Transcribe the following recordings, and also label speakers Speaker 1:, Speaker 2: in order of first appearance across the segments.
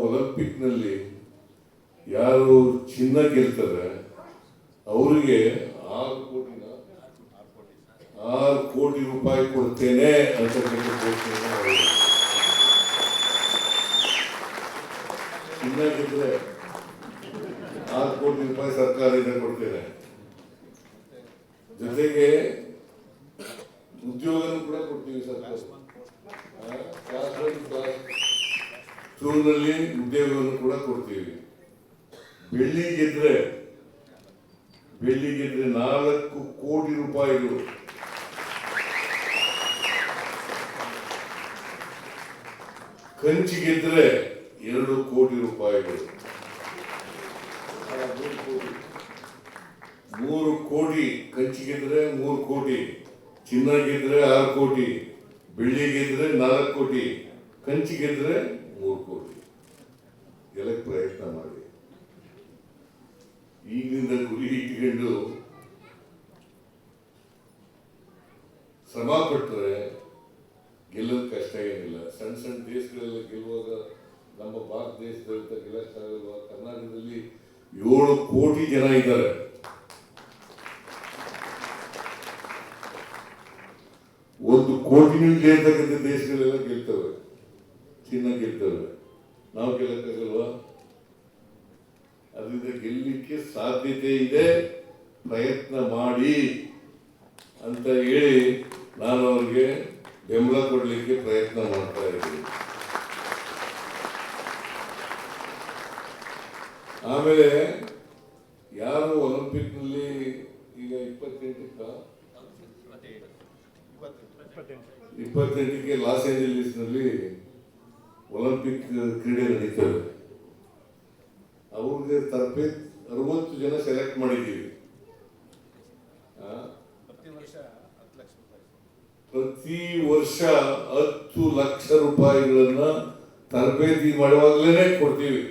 Speaker 1: ಒಲಿಂಪಿಕ್ನಲ್ಲಿ ಯಾರು ಚಿನ್ನ ಗೆಲ್ತಾರೆ ಅವರಿಗೆ ಆರು ಕೋಟಿನ ಆರು ಕೋಟಿ ರೂಪಾಯಿ ಕೊಡ್ತೇನೆ ಅಂತ. ಚಿನ್ನ ಗೆದ್ರೆ ಆರು ಕೋಟಿ ರೂಪಾಯಿ ಸರ್ಕಾರದಿಂದ ಕೊಡ್ತೇನೆ ಜೊತೆಗೆ ಉದ್ಯೋಗನೂ ಕೂಡ ಕೊಡ್ತೀವಿ ಸರ್ಕಾರ ಒನ್ ಉದ್ಯೋಗವನ್ನು ಕೂಡ ಕೊಡ್ತೀವಿ ಬೆಳ್ಳಿ ಗೆದ್ರೆ ಬೆಳ್ಳಿ ಗೆದ್ರೆ ನಾಲ್ಕು ಕೋಟಿ ರೂಪಾಯಿಗಳು ಕಂಚಿ ಗೆದ್ರೆ ಎರಡು ಕೋಟಿ ರೂಪಾಯಿಗಳು ಮೂರು ಕೋಟಿ. ಮೂರು ಕೋಟಿ ಕಂಚಿ ಗೆದ್ರೆ ಮೂರು ಕೋಟಿ, ಚಿನ್ನ ಗೆದ್ರೆ ಆರು ಕೋಟಿ, ಬೆಳ್ಳಿ ಗೆದ್ರೆ ನಾಲ್ಕು ಕೋಟಿ, ಕಂಚಿ ಗೆದ್ರೆ ಮೂರು ಕೋಟಿ. ಗೆಲ್ಲಕ್ಕೆ ಪ್ರಯತ್ನ ಮಾಡಿ. ಈಗಿನಿಂದ ಗುರಿ ಇಟ್ಕೊಂಡು ಶ್ರಮ ಪಟ್ಟರೆ ಗೆಲ್ಲೋದು ಕಷ್ಟ ಏನಿಲ್ಲ. ಸಣ್ಣ ಸಣ್ಣ ದೇಶಗಳೆಲ್ಲ ಗೆಲ್ಲುವಾಗ ನಮ್ಮ ಭಾರತ ದೇಶದಲ್ಲಿ ಇರುವ ಕರ್ನಾಟಕದಲ್ಲಿ ಏಳು ಕೋಟಿ ಜನ ಇದ್ದಾರೆ. ಒಂದು ಕೋಟಿನೂ ಗೆಲ್ತಕ್ಕಂಥ ದೇಶಗಳೆಲ್ಲ ಗೆಲ್ತವೆ. ಚಿನ್ನ ಗೆಲ್ತವೆ ನಾವು ಗೆಲ್ಲಕ್ಕಾಗಲ್ವಾ ಅದರಿಂದ ಗೆಲ್ಲಿಕ್ಕೆ ಸಾಧ್ಯತೆ ಇದೆ. ಪ್ರಯತ್ನ ಮಾಡಿ ಅಂತ ಹೇಳಿ ನಾನು ಅವ್ರಿಗೆ ಬೆಂಬಲ ಕೊಡಲಿಕ್ಕೆ ಪ್ರಯತ್ನ ಮಾಡ್ತಾ ಇದ್ದೀನಿ. ಆಮೇಲೆ ಯಾರು ಒಲಿಂಪಿಕ್ನಲ್ಲಿ ಈಗ ಇಪ್ಪತ್ತೆಂಟಕ್ಕ ಇಪ್ಪತ್ತೆಂಟಕ್ಕೆ ಲಾಸ್ ಏಂಜಲೀಸ್ನಲ್ಲಿ ಒಲಿಂಪಿಕ್ ಕ್ರೀಡೆ ನಡೀತವೆ ಅವ್ರಿಗೆ ತರಬೇತಿ ಅರವತ್ತು ಜನ ಸೆಲೆಕ್ಟ್ ಮಾಡಿದ್ದೀವಿ.
Speaker 2: ಪ್ರತಿ ವರ್ಷ ಹತ್ತು ಲಕ್ಷ
Speaker 1: ರೂಪಾಯಿಗಳನ್ನ ತರಬೇತಿ ಮಾಡುವಾಗಲೇ ಕೊಡ್ತೀವಿ.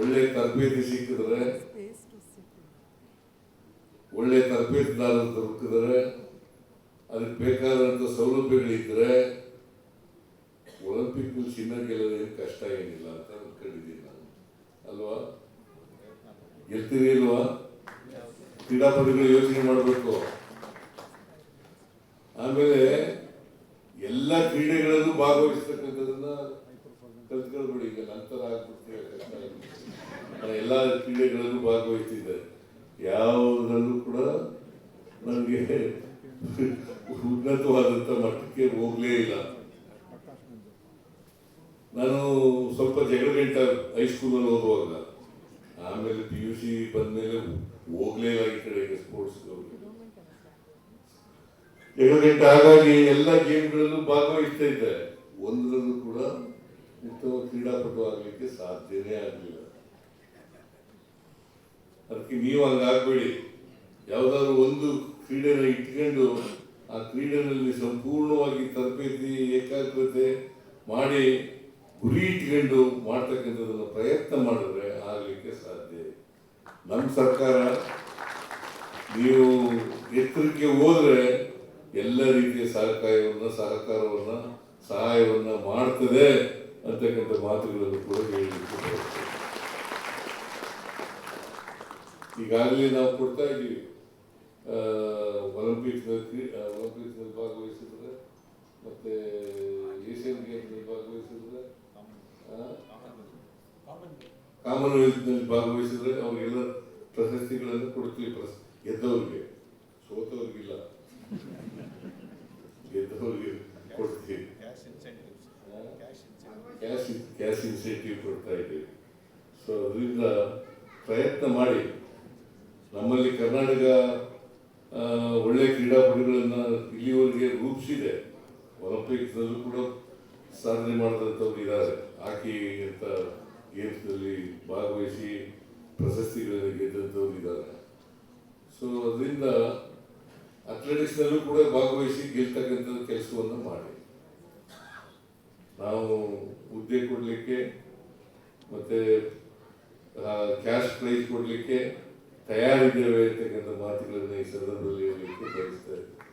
Speaker 1: ಒಳ್ಳೆ ತರಬೇತಿ ಸಿಕ್ಕಿದ್ರೆ ಒಳ್ಳೆ ತರಬೇತಿದಾರರು ದೊರಕಿದ್ರೆ ಅದಕ್ಕೆ ಬೇಕಾದಂಥ ಸೌಲಭ್ಯಗಳಿದ್ರೆ ಒಲಿಂಪಿಕ್ ಚಿನ್ನ ಗೆಲ್ಲೋದೇನು ಕಷ್ಟ ಏನಿಲ್ಲ ಅಂತ ಅಂದ್ಕೊಂಡಿದ್ದೀನಿ ನಾನು. ಅಲ್ವಾ? ಗೆಲ್ತೀರಿ ಇಲ್ವಾ? ಕ್ರೀಡಾಪಟುಗಳು ಯೋಚನೆ ಮಾಡಬೇಕು. ಆಮೇಲೆ ಎಲ್ಲ ಕ್ರೀಡೆಗಳಲ್ಲೂ ಭಾಗವಹಿಸ್ತಕ್ಕಂಥದನ್ನ ಕಲ್ತ್ಕೊಳ್ಬೇಡಿ ಈಗ ನಂತರ ಆಗ್ಬಿಡ್ತೀವಿ ಎಲ್ಲ ಕ್ರೀಡೆಗಳಲ್ಲೂ ಭಾಗವಹಿಸಿದ್ದೆ ಉನ್ನತವಾದಂಥ ಮಟ್ಟಕ್ಕೆ ಹೋಗಲೇ ಇಲ್ಲ. ನಾನು ಸ್ವಲ್ಪ ಜಗಳ ಗಂಟ ಹೈಸ್ಕೂಲಲ್ಲಿ ಓದುವಾಗ, ಆಮೇಲೆ ಪಿ ಯು ಸಿ ಬಂದ್ಮೇಲೆ ಹೋಗ್ಲೇ ಇಲ್ಲ ಈ ಕಡೆಗೆ ಸ್ಪೋರ್ಟ್ಸ್ ಜಗಳ ಗಂಟೆ ಹಾಗಾಗಿ ಎಲ್ಲ ಗೇಮ್ಗಳಲ್ಲೂ ಭಾಗವಹಿಸ್ತಾ ಇದ್ದೆ. ಒಂದರಲ್ಲೂ ಕೂಡ ಉತ್ತಮ ಕ್ರೀಡಾಪಟು ಆಗಲಿಕ್ಕೆ ಸಾಧ್ಯನೇ ಆಗಲಿಲ್ಲ. ಅದಕ್ಕೆ ನೀವು ಹಂಗಾಗ್ಬೇಡಿ. ಯಾವ್ದಾದ್ರು ಒಂದು ಕ್ರೀಡೆನ ಇಟ್ಕೊಂಡು ಆ ಕ್ರೀಡೆಯಲ್ಲಿ ಸಂಪೂರ್ಣವಾಗಿ ತರಬೇತಿ ಏಕಾಗ್ರತೆ ಮಾಡಿ ಗುರಿ ಇಟ್ಕೊಂಡು ಮಾಡ್ತಕ್ಕಂಥದ್ದನ್ನು ಪ್ರಯತ್ನ ಮಾಡಿದ್ರೆ ಆಗಲಿಕ್ಕೆ ಸಾಧ್ಯ ನಮ್ಮ ಸರ್ಕಾರ ನೀವು ಎತ್ತರಕ್ಕೆ ಹೋದ್ರೆ ಎಲ್ಲ ರೀತಿಯ ಸಹಕಾರವನ್ನು ಸಹಕಾರವನ್ನ, ಸಹಾಯವನ್ನ ಮಾಡ್ತದೆ ಅಂತಕ್ಕಂಥ ಮಾತುಗಳನ್ನು ಕೂಡ ಹೇಳಿ. ಈಗಾಗಲೇ ನಾವು ಕೊಡ್ತಾ ಇದ್ದೀವಿ ಒಲಿಂಪಿಕ್ಸ್ ಒಲಿಂಪಿಕ್ಸ್ನಲ್ಲಿ ಭಾಗವಹಿಸಿದ್ರೆ, ಮತ್ತೆ ಏಷ್ಯನ್ ಗೇಮ್ಸ್ನಲ್ಲಿ ಭಾಗವಹಿಸಿದ್ರೆ ಕಾಮನ್ವೆಲ್ತ್ನಲ್ಲಿ ಭಾಗವಹಿಸಿದ್ರೆ ಅವರಿಗೆಲ್ಲ ಪ್ರಶಸ್ತಿಗಳನ್ನು ಕೊಡ್ತೀವಿ ಪ್ರಸ್, ಗೆದ್ದವ್ರಿಗೆ. ಸೋತವ್ರಿಗಿಲ್ಲ. ಗೆದ್ದವ್ರಿಗೆ ಕೊಡ್ತೀವಿ.
Speaker 2: ಕ್ಯಾಶ್ ಕ್ಯಾಶ್ ಇನ್ಸೆಂಟಿವ್
Speaker 1: ಕೊಡ್ತಾ ಇದ್ದೀವಿ. ಸೊ ಅದರಿಂದ ಪ್ರಯತ್ನ ಮಾಡಿ. ನಮ್ಮಲ್ಲಿ ಕರ್ನಾಟಕ ಆ, ಒಳ್ಳೆ ಕ್ರೀಡಾಪಟುಗಳನ್ನ ಇಲ್ಲಿವರೆಗೆ ರೂಪಿಸಿದೆ. ಒಲಿಂಪಿಕ್ಸ್ನಲ್ಲೂ ಕೂಡ ಸಾಧನೆ ಮಾಡಿದಂಥವ್ರು ಇದ್ದಾರೆ. ಹಾಕಿ ಅಂತ ಗೇಮ್ಸ್ನಲ್ಲಿ ಭಾಗವಹಿಸಿ ಪ್ರಶಸ್ತಿಗಳನ್ನು ಗೆದ್ದಂಥವ್ರು ಇದ್ದಾರೆ. ಸೊ ಅದರಿಂದ ಅಥ್ಲೆಟಿಕ್ಸ್ನಲ್ಲೂ ಕೂಡ ಭಾಗವಹಿಸಿ ಗೆಲ್ತಕ್ಕಂಥ ಕೆಲಸವನ್ನು ಮಾಡಿ. ನಾವು ಹುದ್ದೆ ಕೊಡಲಿಕ್ಕೆ ಮತ್ತೆ ಕ್ಯಾಶ್ ಪ್ರೈಸ್ ಕೊಡಲಿಕ್ಕೆ ತಯಾರಿದ್ದೇವೆ ಅಂತಕ್ಕಂಥ ಮಾತುಗಳನ್ನು ಈ ಸಂದರ್ಭದಲ್ಲಿ ಬಯಸ್ತಾ ಇದ್ದೀನಿ